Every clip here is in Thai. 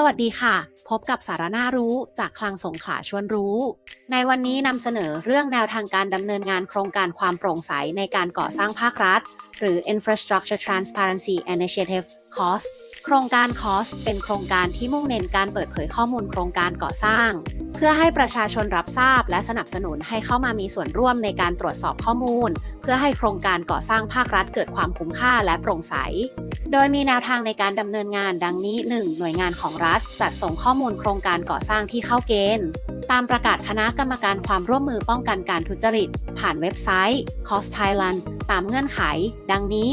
สวัสดีค่ะ พบกับสารน่ารู้จากคลังสงขลาชวนรู้ ในวันนี้นำเสนอเรื่องแนวทางการดำเนินงานโครงการความโปร่งใสในการก่อสร้างภาครัฐ หรือ Infrastructure Transparency Initiative COS โครงการ COS เป็นโครงการที่มุ่งเน้นการเปิดเผยข้อมูลโครงการก่อสร้าง เพื่อให้ประชาชนรับทราบและสนับสนุนให้เข้ามามีส่วนร่วมในการตรวจสอบข้อมูล เพื่อให้โครงการก่อสร้างภาครัฐเกิดความคุ้มค่าและโปร่งใส โดยมีแนวทางในการดำเนินงานดังนี้ 1. หน่วยงานของรัฐ จัดส่งข้อมูลโครงการก่อสร้างที่เข้าเกณฑ์ ตามประกาศคณะกรรมการความร่วมมือป้องกันการทุจริต ผ่านเว็บไซต์ Cost Thailand ตามเงื่อนไข ดังนี้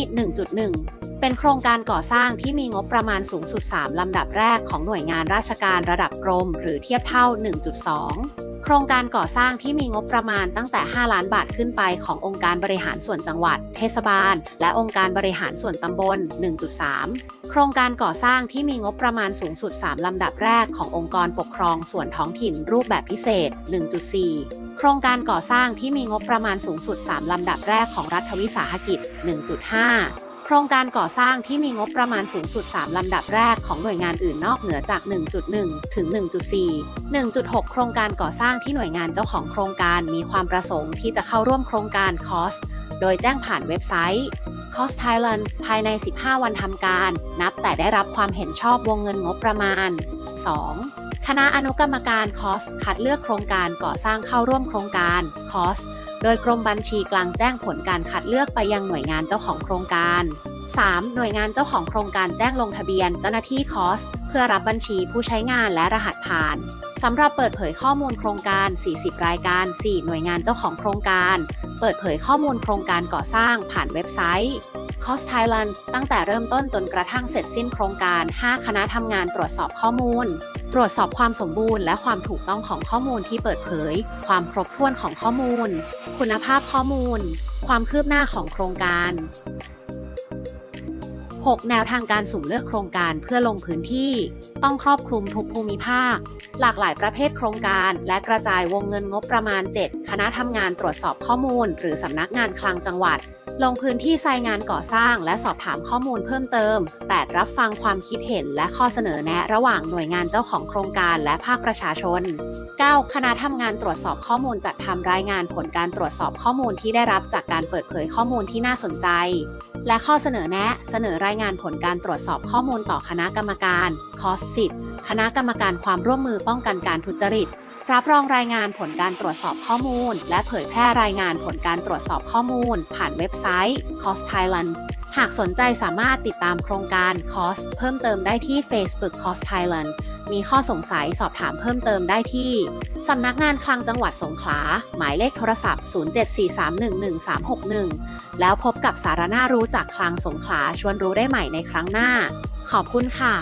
1.1 เป็นโครงการก่อสร้างที่มีงบประมาณสูงสุด 3 ลำดับแรกของหน่วยงานราชการระดับกรม หรือเทียบเท่า 1.2 โครงการก่อสร้างที่มีงบประมาณตั้งแต่ 5 ล้านบาทขึ้นไปขององค์การบริหารส่วนจังหวัด เทศบาล และองค์การบริหารส่วนตำบล 1.3 โครงการก่อสร้างที่มีงบประมาณสูงสุด 3 ลำดับแรกขององค์กรปกครองส่วนท้องถิ่นรูปแบบพิเศษ 1.4 โครงการก่อสร้างที่มีงบประมาณสูงสุด 3 ลำดับแรกของรัฐวิสาหกิจ 1.5 โครงการก่อสร้างที่มีงบประมาณสูงสุด 3 ลำดับแรกของหน่วยงานอื่นนอกเหนือจาก 1.1 ถึง 1.4 1.6 โครงการก่อสร้างที่หน่วยงานเจ้าของโครงการมีความประสงค์ที่จะเข้าร่วมโครงการ COS โดยแจ้งผ่านเว็บไซต์ COS Thailand ภายใน 15 วันทำการ นับแต่ได้รับความเห็นชอบวงเงินงบประมาณ 2. คณะอนุกรรมการ COS คัดเลือกโครงการก่อสร้างเข้าร่วมโครงการ COS โดยกรมบัญชีกลางแจ้งผลการคัดเลือกไปยังหน่วยงานเจ้าของโครงการ 3. หน่วยงานเจ้าของโครงการแจ้งลงทะเบียนเจ้าหน้าที่ COS เพื่อรับบัญชีผู้ใช้งานและรหัสผ่านสำหรับเปิดเผยข้อมูลโครงการ 40 รายการ 4 หน่วยงานเจ้าของโครงการ เปิดเผยข้อมูลโครงการก่อสร้างผ่านเว็บไซต์ COS Thailand ตั้งแต่เริ่มต้นจนกระทั่งเสร็จสิ้นโครงการ 5 คณะทำงานตรวจสอบข้อมูล ตรวจสอบความสมบูรณ์และความถูกต้องของข้อมูลที่เปิดเผย ความครบถ้วนของข้อมูล คุณภาพข้อมูล ความคืบหน้าของโครงการ 6. แนวทางการสุ่มเลือกโครงการเพื่อลงพื้นที่ ต้องครอบคลุมทุกภูมิภาค หลากหลายประเภทโครงการ และกระจายวงเงินงบประมาณ 7 คณะทำงานตรวจสอบข้อมูล หรือสำนักงานคลังจังหวัด ลงพื้นที่ไซงานก่อสร้างและสอบถามข้อมูลเพิ่มเติม 8. รับฟังความคิดเห็นและข้อเสนอแนะระหว่างหน่วยงานเจ้าของโครงการและภาคประชาชน 9. คณะทำงานตรวจสอบข้อมูลจัดทำรายงานผลการตรวจสอบข้อมูลที่ได้รับจากการเปิดเผยข้อมูลที่น่าสนใจ และข้อเสนอแนะเสนอรายงานผลการตรวจสอบข้อมูลต่อคณะกรรมการคอส10คณะกรรมการความร่วมมือป้องกันการทุจริต รับรองรายงานผลการตรวจสอบข้อมูล และเผยแพร่รายงานผลการตรวจสอบข้อมูล ผ่านเว็บไซต์ Cost Thailand หากสนใจสามารถติดตามโครงการคอสเพิ่มเติมได้ที่ Facebook Cost Thailand มีข้อสงสัยสอบถามเพิ่มเติมได้ที่ สำนักงานคลังจังหวัดสงขลา หมายเลขโทรศัพท์ 0743111361 แล้วพบกับสารน่ารู้จากคลังสงขลาชวนรู้ได้ใหม่ในครั้งหน้า ขอบคุณค่ะ